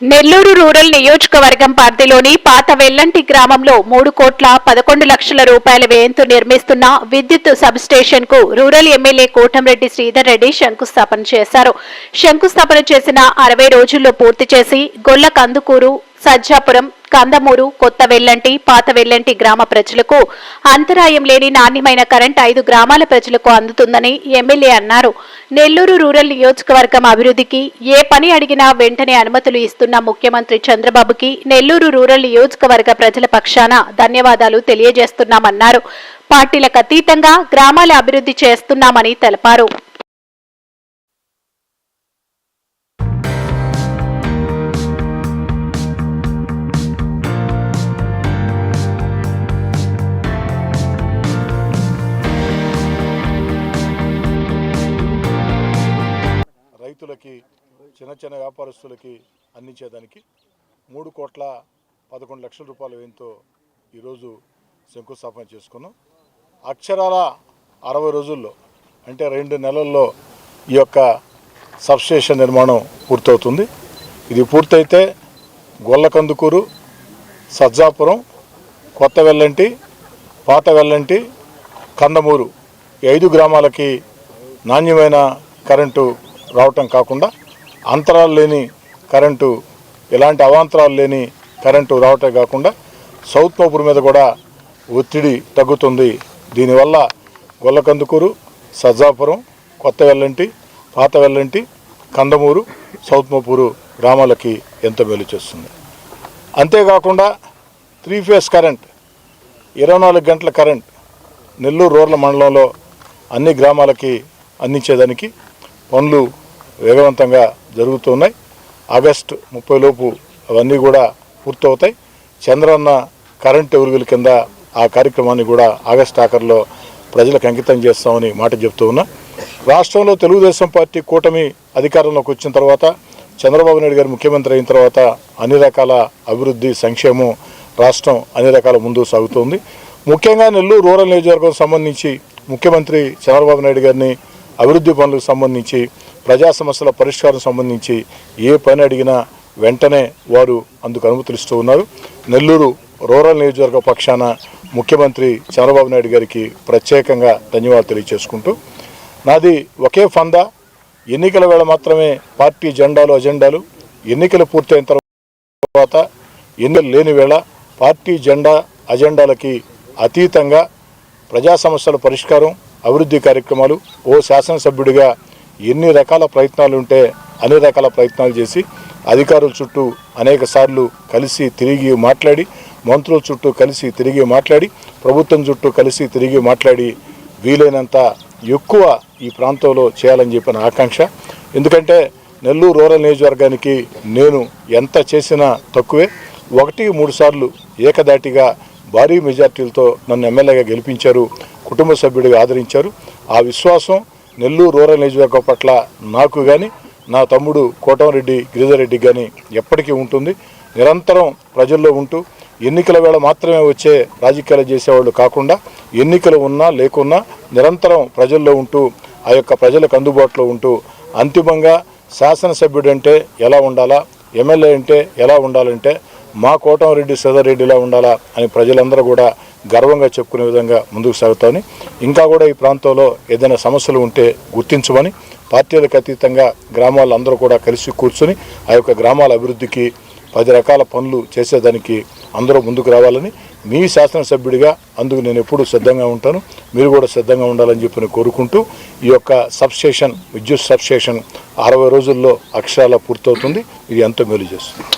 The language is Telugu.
నెల్లూరు రూరల్ నియోజకవర్గం పరిధిలోని పాత వెల్లంటి గ్రామంలో మూడు కోట్ల పదకొండు లక్షల రూపాయల వ్యయంతో నిర్మిస్తున్న విద్యుత్ సబ్ స్టేషన్కు రూరల్ ఎమ్మెల్యే కోటంరెడ్డి శ్రీధర్ రెడ్డి శంకుస్థాపన చేశారు. శంకుస్థాపన చేసిన అరవై రోజుల్లో పూర్తి చేసి గొల్ల కందుకూరు సజ్జాపురం కందమూరు కొత్త వెల్లంటి పాత వెల్లంటి గ్రామ ప్రజలకు అంతరాయం లేని నాణ్యమైన కరెంట్ ఐదు గ్రామాల ప్రజలకు అందుతుందని ఎమ్మెల్యే అన్నారు. నెల్లూరు రూరల్ నియోజకవర్గం అభివృద్ధికి ఏ పని అడిగినా వెంటనే అనుమతులు ఇస్తున్న ముఖ్యమంత్రి చంద్రబాబుకి నెల్లూరు రూరల్ నియోజకవర్గ ప్రజల పక్షాన ధన్యవాదాలు తెలియజేస్తున్నామన్నారు. పార్టీలకు అతీతంగా గ్రామాల అభివృద్ధి చేస్తున్నామని తెలిపారు. రైతులకి చిన్న చిన్న వ్యాపారస్తులకి అందించేదానికి మూడు కోట్ల పదకొండు లక్షల రూపాయల వ్యయంతో ఈరోజు శంకుస్థాపన చేసుకున్నాం. అక్షరాల అరవై రోజుల్లో అంటే రెండు నెలల్లో ఈ యొక్క సబ్స్టేషన్ నిర్మాణం పూర్తవుతుంది. ఇది పూర్తయితే గొల్లకందుకూరు సజ్జాపురం కొత్త వెల్లంటి పాత వెల్లంటి కందమూరు ఈ ఐదు గ్రామాలకి నాణ్యమైన కరెంటు రావటం కాకుండా అంతరాలు లేని కరెంటు ఎలాంటి అవాంతరాలు లేని కరెంటు రావటం కాకుండా సౌత్ మోపూర్ మీద కూడా ఒత్తిడి తగ్గుతుంది. దీనివల్ల గొల్లకందుకూరు సజ్జాపురం కొత్త వెల్లంటి పాత వెల్లంటి కందమూరు సౌత్ మోపూరు గ్రామాలకి ఎంతో మేలు చేస్తుంది. అంతేకాకుండా త్రీ ఫేస్ కరెంట్ ఇరవై నాలుగు గంటల కరెంట్ నెల్లూరు రూరల్ మండలంలో అన్ని గ్రామాలకి అందించేదానికి పనులు వేగవంతంగా జరుగుతున్నాయి. ఆగస్టు ముప్పై లోపు అవన్నీ కూడా పూర్తవుతాయి. చంద్రన్న కరెంట్ ఎరువుల కింద ఆ కార్యక్రమాన్ని కూడా ఆగస్టు ఆఖరిలో ప్రజలకు అంకితం చేస్తామని మాట చెప్తూ ఉన్నా. రాష్ట్రంలో తెలుగుదేశం పార్టీ కూటమి అధికారంలోకి వచ్చిన తర్వాత చంద్రబాబు నాయుడు గారు ముఖ్యమంత్రి అయిన తర్వాత అన్ని రకాల అభివృద్ధి సంక్షేమం రాష్ట్రం అన్ని రకాల ముందుకు సాగుతోంది. ముఖ్యంగా నెల్లూరు రూరల్ నియోజకవర్గం సంబంధించి ముఖ్యమంత్రి చంద్రబాబు నాయుడు గారిని అభివృద్ధి పనులకు సంబంధించి ప్రజా సమస్యల పరిష్కారం సంబంధించి ఏ పని అడిగినా వెంటనే వారు అందుకు అనుమతులు ఇస్తూ ఉన్నారు. నెల్లూరు రూరల్ నియోజకవర్గ పక్షాన ముఖ్యమంత్రి చంద్రబాబు నాయుడు గారికి ప్రత్యేకంగా ధన్యవాదాలు తెలియజేసుకుంటూ నాది ఒకే ఫందా. ఎన్నికల వేళ మాత్రమే పార్టీ జెండాలు అజెండాలు ఎన్నికలు పూర్తయిన తర్వాత ఎన్నికలు లేని వేళ పార్టీ జెండా అజెండాలకి అతీతంగా ప్రజా సమస్యల పరిష్కారం అభివృద్ధి కార్యక్రమాలు ఓ శాసనసభ్యుడిగా ఎన్ని రకాల ప్రయత్నాలు ఉంటే అన్ని రకాల ప్రయత్నాలు చేసి అధికారుల చుట్టూ అనేక సార్లు కలిసి తిరిగి మాట్లాడి మంత్రుల చుట్టూ కలిసి తిరిగి మాట్లాడి ప్రభుత్వం చుట్టూ కలిసి తిరిగి మాట్లాడి వీలైనంత ఎక్కువ ఈ ప్రాంతంలో చేయాలని చెప్పిన ఆకాంక్ష. ఎందుకంటే నెల్లూరు రూరల్ నియోజకవర్గానికి నేను ఎంత చేసినా తక్కువే. ఒకటి మూడు సార్లు ఏకదాటిగా భారీ మెజార్టీలతో నన్ను ఎమ్మెల్యేగా గెలిపించారు. కుటుంబ సభ్యుడిగా ఆదరించారు. ఆ విశ్వాసం నెల్లూరు రూరల్ నియోజకవర్గం పట్ల నాకు కానీ నా తమ్ముడు కోటంరెడ్డి గిరిజారెడ్డి కానీ ఎప్పటికీ ఉంటుంది. నిరంతరం ప్రజల్లో ఉంటూ ఎన్నికల వేళ మాత్రమే వచ్చే రాజకీయాలు చేసేవాళ్ళు కాకుండా ఎన్నికలు ఉన్నా లేకున్నా నిరంతరం ప్రజల్లో ఉంటూ ఆ యొక్క ప్రజలకు అందుబాటులో ఉంటూ అంతిమంగా శాసనసభ్యుడు అంటే ఎలా ఉండాలా ఎమ్మెల్యే అంటే ఎలా ఉండాలంటే మా కోటంరెడ్డి రెడ్డిలా ఉండాలా అని ప్రజలందరూ కూడా గర్వంగా చెప్పుకునే విధంగా ముందుకు సాగుతామని ఇంకా కూడా ఈ ప్రాంతంలో ఏదైనా సమస్యలు ఉంటే గుర్తించమని పార్టీలకు అతీతంగా గ్రామాలందరూ కూడా కలిసి కూర్చొని ఆ యొక్క గ్రామాల అభివృద్ధికి పది రకాల పనులు చేసేదానికి అందరూ ముందుకు రావాలని మీ శాసనసభ్యుడిగా అందుకు నేను ఎప్పుడూ సిద్ధంగా ఉంటాను. మీరు కూడా సిద్ధంగా ఉండాలని చెప్పి కోరుకుంటూ ఈ యొక్క సబ్స్టేషన్ విద్యుత్ సబ్స్టేషన్ అరవై రోజుల్లో అక్షరాల పూర్తవుతుంది. ఇది ఎంతో మేలు చేస్తుంది.